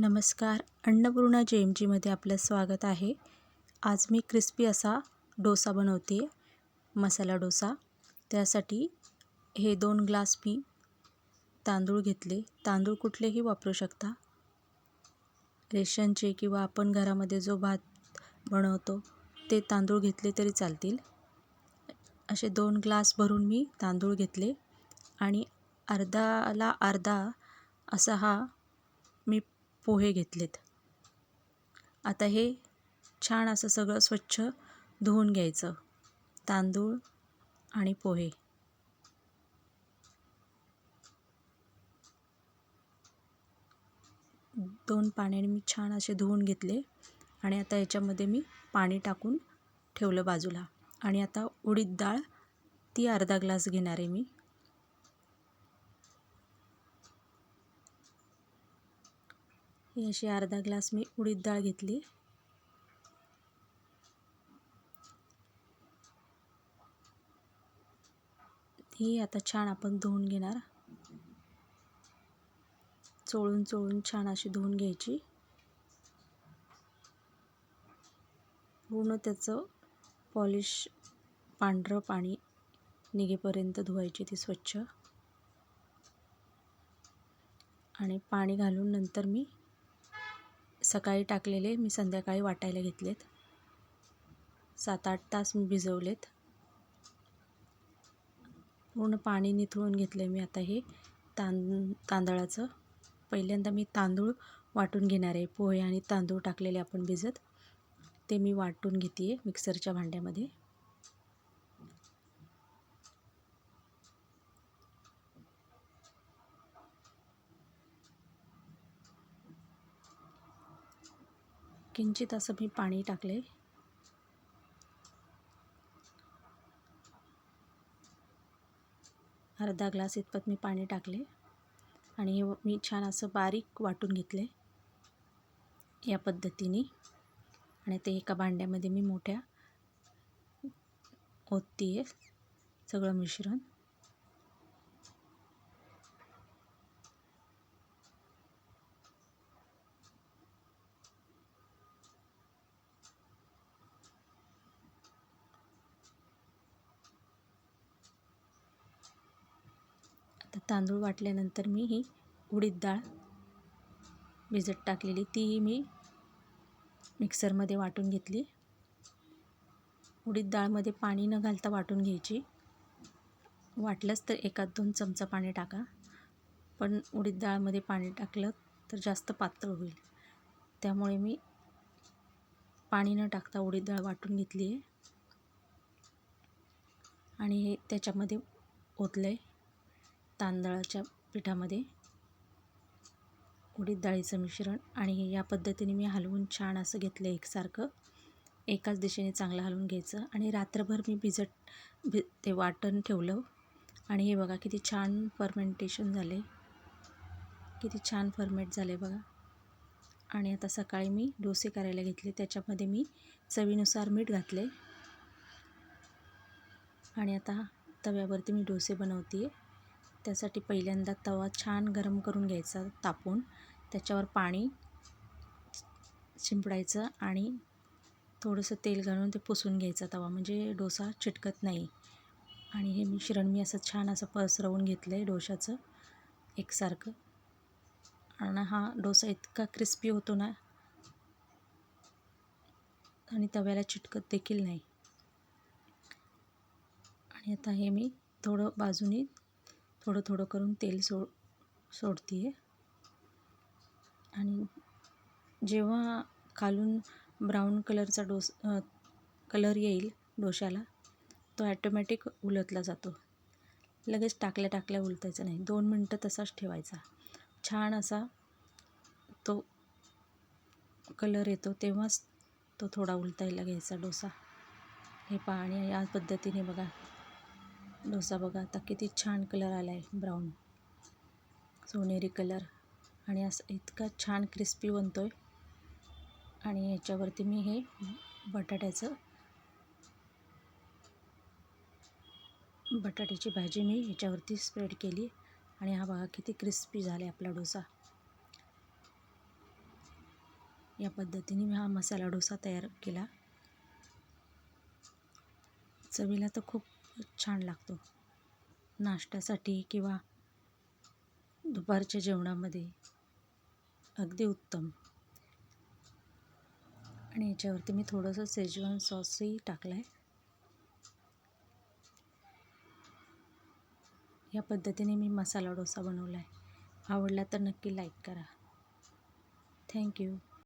नमस्कार. अन्नपूर्णा जे एम जीमध्ये आपलं स्वागत आहे. आज मी क्रिस्पी असा डोसा बनवते मसाला डोसा. त्यासाठी हे दोन ग्लास मी तांदूळ घेतले. तांदूळ कुठलेही वापरू शकता. रेशनचे किंवा आपण घरामध्ये जो भात बनवतो ते तांदूळ घेतले तरी चालतील. असे दोन ग्लास भरून मी तांदूळ घेतले आणि अर्धाला अर्धा असा हा पोहे घेतलेत. आता हे छान असं सगळं स्वच्छ धुवून घ्यायचं. तांदूळ आणि पोहे. दोन पाण्याने मी छान असे धुवून घेतले आणि आता याच्यामध्ये मी पाणी टाकून ठेवलं बाजूला. आणि आता उडीद डाळ ती अर्धा ग्लास घेणार आहे मी. ही अशी अर्धा ग्लास मी उडीद डाळ घेतली. ही आता छान आपण धुवून घेणार. चोळून चोळून छान अशी धुवून घ्यायची. पूर्ण त्याचं पॉलिश पांढरं पाणी निघेपर्यंत धुवायची ती स्वच्छ. आणि पाणी घालून नंतर मी सकाळी टाकलेले मी संध्याकाळी वाटायला घेतलेत. सात आठ तास मी भिजवलेत. पूर्ण पाणी निथळून घेतलं आहे मी आता हे तां तांदळाचं. पहिल्यांदा मी तांदूळ वाटून घेणार आहे पोहे आणि तांदूळ टाकलेले आपण भिजत. ते मी वाटून घेते आहे मिक्सरच्या भांड्यामध्ये. किंचित असं मी पाणी टाकले. अर्धा ग्लास इतपत मी पाणी टाकले आणि हे मी छान असं बारीक वाटून घेतले या पद्धतीने. आणि ते एका भांड्यामध्ये मी मोठ्या ओतती आहे सगळं मिश्रण आता तांदूळ वाटल्यानंतर मी ही उडीद डाळ भिजत टाकलेली. तीही मी मिक्सरमध्ये वाटून घेतली. उडीद डाळमध्ये पाणी न घालता वाटून घ्यायची. वाटलंच तर एकात दोन चमचा पाणी टाका. पण उडीद डाळमध्ये पाणी टाकलं तर जास्त पातळ होईल. त्यामुळे मी पाणी न टाकता उडीद डाळ वाटून घेतली आहे आणि हे त्याच्यामध्ये ओतलं आहे तांदळाच्या पिठामध्ये उडीद डाळीचं मिश्रण आणि हे या पद्धतीने मी हलवून छान असं घेतलं एकसारखं. एकाच दिशेने चांगलं हलवून घ्यायचं आणि रात्रभर मी भिजत भि ते वाटण ठेवलं. आणि हे बघा किती छान फर्मेंटेशन झाले. किती छान फर्मेट झाले बघा. आणि आता सकाळी मी डोसे करायला घेतले. त्याच्यामध्ये मी चवीनुसार मीठ घातले. आणि आता तव्यावरती मी डोसे बनवते आहे त्यासाठी पहिल्यांदा तवा छान गरम करून घ्यायचा तापून. त्याच्यावर पाणी शिंपडायचं आणि थोडंसं तेल घालून ते पुसून घ्यायचा तवा. म्हणजे डोसा चिटकत नाही. आणि हे मिश्रण मी असं छान असं पसरवून घेतलं आहे डोशाचं एकसारखं. आणि हा डोसा इतका क्रिस्पी होतो ना आणि तव्याला चिटकत देखील नाही. आणि आता हे मी थोडं बाजूनी थोडं थोडं करून तेल सो सोडते आहे आणि जेव्हा खालून ब्राऊन कलरचा डोस कलर येईल डोशाला तो ॲटोमॅटिक उलटला जातो. लगेच टाकल्या टाकल्या उलटायचा नाही. दोन मिनटं तसाच ठेवायचा. छान असा तो कलर येतो तेव्हाच तो थोडा उलटायला घ्यायचा डोसा. हे पहा आणि या पद्धतीने बघा. डोसा बघा आता किती छान कलर आला आहे ब्राऊन. सोनेरी कलर. आणि असं इतका छान क्रिस्पी बनतो आहे आणि याच्यावरती मी हे बटाट्याचं बटाट्याची भाजी मी ह्याच्यावरती स्प्रेड केली. आणि हा बघा किती क्रिस्पी झाला आहे आपला डोसा. या पद्धतीने मी हा मसाला डोसा तयार केला. चवीला तर खूप छान लागतो. नाश्त्यासाठी किंवा दुपारच्या जेवणामध्ये अगदी उत्तम. आणि याच्यावरती मी थोडंसं सेजवान सॉसही टाकलं आहे या पद्धतीने मी मसाला डोसा बनवला आहे आवडला तर नक्की लाईक करा. थँक्यू